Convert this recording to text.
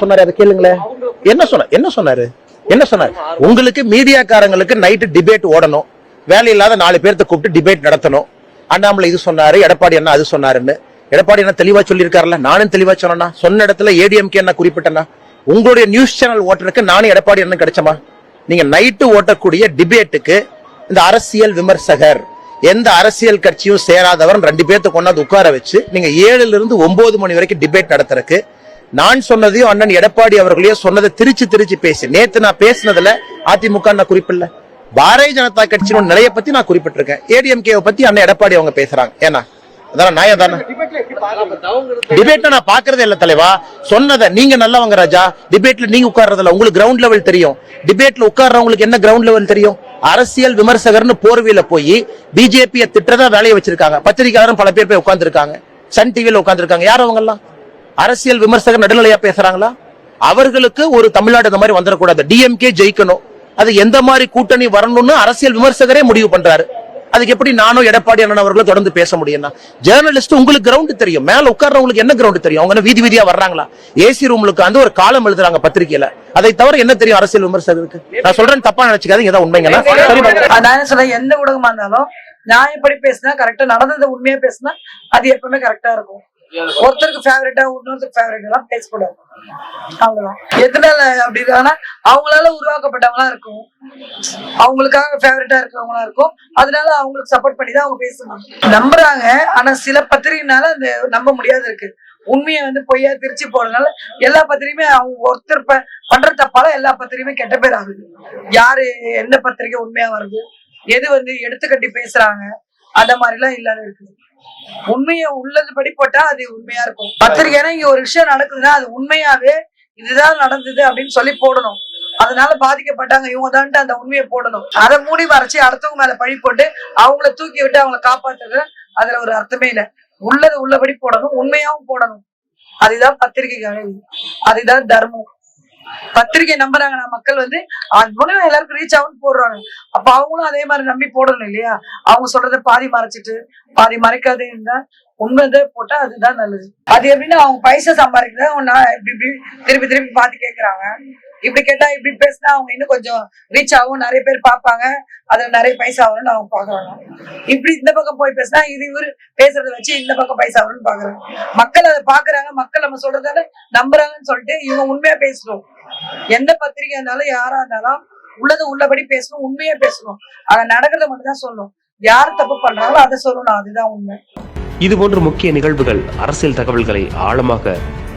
சொன்னாரு அதை கேளுங்களேன் என்ன சொன்ன என்ன சொன்னாரு? என்ன சொன்னாரு? உங்களுக்கு மீடியாக்காரங்களுக்கு நைட்டு டிபேட் ஓடணும். வேலை இல்லாத நாலு பேர்த்த கூப்பிட்டு டிபேட் நடத்தணும். அண்ணாமலை இது சொன்னாரு எடப்பாடி அண்ணா அது சொன்னாருன்னு. எடப்பாடி அண்ணா தெளிவா சொல்லியிருக்காருல்ல நானும் தெளிவா சொன்னா சொன்ன இடத்துல ஏடிஎம்கே என்ன குறிப்பிட்டேன்னா உங்களுடைய நியூஸ் சேனல் ஓட்டுறதுக்கு நானும் எடப்பாடி என்ன கிடைச்சமா? நீங்க நைட்டு ஓட்டக்கூடிய டிபேட்டுக்கு இந்த அரசியல் விமர்சகர் எந்த அரசியல் கட்சியும் சேராதவர் ரெண்டு பேர்த்த கொண்டாந்து உட்கார வச்சு நீங்க ஏழுல இருந்து ஒன்பது மணி வரைக்கும் டிபேட் நடத்துறதுக்கு நான் சொன்னதையும் அண்ணன் எடப்பாடி அவர்களையும் சொன்னதை திருச்சி திருச்சி பேசி. நேத்து நான் பேசினதுல அதிமுக நான் குறிப்பிடல. பாரதிய ஜனதா கட்சியோட நிலையை பத்தி நான் குறிப்பிட்டிருக்கேன். ஏடிஎம்கே பத்தி அண்ணன் எடப்பாடி அவங்க பேசுறாங்க. ஏன்னா அதான் நியாயம் தானே? டிபேட் நான் பாக்குறதே இல்ல தலைவா. சொன்னதை நீங்க நல்லவங்க ராஜா. டிபேட்ல நீங்க உட்கார்றதில்ல உங்களுக்கு கிரவுண்ட் லெவல் தெரியும். டிபேட்ல உட்கார்றவங்களுக்கு என்ன கிரவுண்ட் லெவல் தெரியும்? அரசியல் விமர்சகர்னு போர்வையில போய் பிஜேபியை திட்டதா வேலையை வச்சிருக்காங்க. பத்திரிகையாளரும் பல பேர் போய் உட்கார்ந்துருக்காங்க. சன் டிவியில உட்கார்ந்துருக்காங்க. யார் அவங்க எல்லாம் அரசியல் விமர்சகர் நடுநிலையா பேசுறாங்களா? அவர்களுக்கு ஒரு தமிழ்நாடு இந்த மாதிரி வந்துடக்கூடாது. டிஎம்கே ஜெயிக்கணும். அது எந்த மாதிரி கூட்டணி வரணும்னு அரசியல் விமர்சகரே முடிவு பண்றாரு. அதுக்கு எப்படி நானும் எடப்பாடி அண்ணன் அவர்களும் தொடர்ந்து பேச முடியும்னா ஜேர்னலிஸ்ட் உங்களுக்கு கிரவுண்ட் தெரியும். மேல உட்கார்றவங்களுக்கு என்ன கிரவுண்ட் தெரியும்? அவங்க வீதி வீதியா வர்றாங்களா? ஏசி ரூம்லுக்கு வந்து ஒரு காலம் எழுதுறாங்க பத்திரிக்கையில அதை தவிர என்ன தெரியும் அரசியல் விமர்சகருக்கு? நான் சொல்றேன் தப்பா நினைச்சுக்காதீங்க. ஏதாவது உண்மைங்களா. நான் சொல்றேன். எந்த ஊடகமா இருந்தாலும் நியாயப்படி பேசினா கரெக்டா நடந்ததை உண்மையா பேசினா அது எப்பவுமே கரெக்டா இருக்கும். ஒருத்தருக்கு ஃபேவரட்டா இன்னொருத்தருக்கு ஃபேவரட் எல்லாம் பேசக்கூடாது அவ்வளவுதான் எதனால அப்படி இருக்காங்கன்னா அவங்களால உருவாக்கப்பட்டவங்களா இருக்கும். அவங்களுக்காக ஃபேவரட்டா இருக்கிறவங்களா இருக்கும். அதனால அவங்களுக்கு சப்போர்ட் பண்ணி தான் அவங்க பேசுவாங்க. நம்புறாங்க ஆனா சில பத்திரிகைனால அந்த நம்ப முடியாத இருக்கு. உண்மையை வந்து பொய்யா திருச்சி போறதுனால எல்லா பத்திரிகையுமே அவங்க ஒருத்தர் பண்ற தப்பால எல்லா பத்திரிகையுமே கெட்ட பேர் ஆகுது. யாரு எந்த பத்திரிகை உண்மையா வருது எது வந்து எடுத்துக்கட்டி பேசுறாங்க அந்த மாதிரி எல்லாம் இல்லாத இருக்குது உண்மையை உள்ளது படி போட்டா அது உண்மையா இருக்கும். பத்திரிகைனா இங்க ஒரு விஷயம் நடக்குதுன்னா அது உண்மையாவே இதுதான் நடந்தது அப்படின்னு சொல்லி போடணும். அதனால பாதிக்கப்பட்டாங்க. இவங்க தான்ட்டு அந்த உண்மையை போடணும். அதை மூடி மறைச்சு அடுத்தவங்க மேல பழி போட்டு அவங்கள தூக்கி விட்டு அவங்கள காப்பாத்துறது அதுல ஒரு அர்த்தமே இல்ல. உள்ளது உள்ளபடி போடணும். உண்மையாவும் போடணும். அதுதான் பத்திரிகை அதுதான் தர்மம். பத்திரிகை நம்புறாங்கன்னா மக்கள் வந்து அது மூலம் எல்லாருக்கும் ரீச் ஆகும்னு போடுறாங்க. அப்ப அவங்களும் அதே மாதிரி நம்பி போடணும் இல்லையா? அவங்க சொல்றத பாதி மறைச்சிட்டு பாதி மறைக்காதே இருந்தா உண்மைதே போட்டா அதுதான் நல்லது. அது எப்படின்னா அவங்க பைசா சம்பாதிக்கிறத திருப்பி திருப்பி பார்த்து கேக்குறாங்க. இப்படி கேட்டா இப்படி பேசினா அவங்க இன்னும் கொஞ்சம் ரீச் ஆகும். நிறைய பேர் பார்ப்பாங்க. அதுல நிறைய பைசா வரும்னு அவங்க பாக்குறாங்க இப்படி இந்த பக்கம் போய் பேசினா இது இவரு பேசுறத வச்சு இந்த பக்கம் பைசா வரும்னு பாக்குறாங்க மக்கள் அதை பாக்குறாங்க மக்கள் நம்ம சொல்றதால நம்புறாங்கன்னு சொல்லிட்டு இவங்க உண்மையா பேசணும். எந்த பத்திரிகை இருந்தாலும் யாரா இருந்தாலும் உள்ளது உள்ளபடி பேசணும் உண்மையா பேசணும். அத நடக்கிறத மட்டும் தான் சொல்லணும். யார் தப்பு பண்றாங்களோ அதை சொல்லணும். அதுதான் உண்மை. இது போன்ற முக்கிய நிகழ்வுகள் அரசியல் தகவல்களை ஆழமாக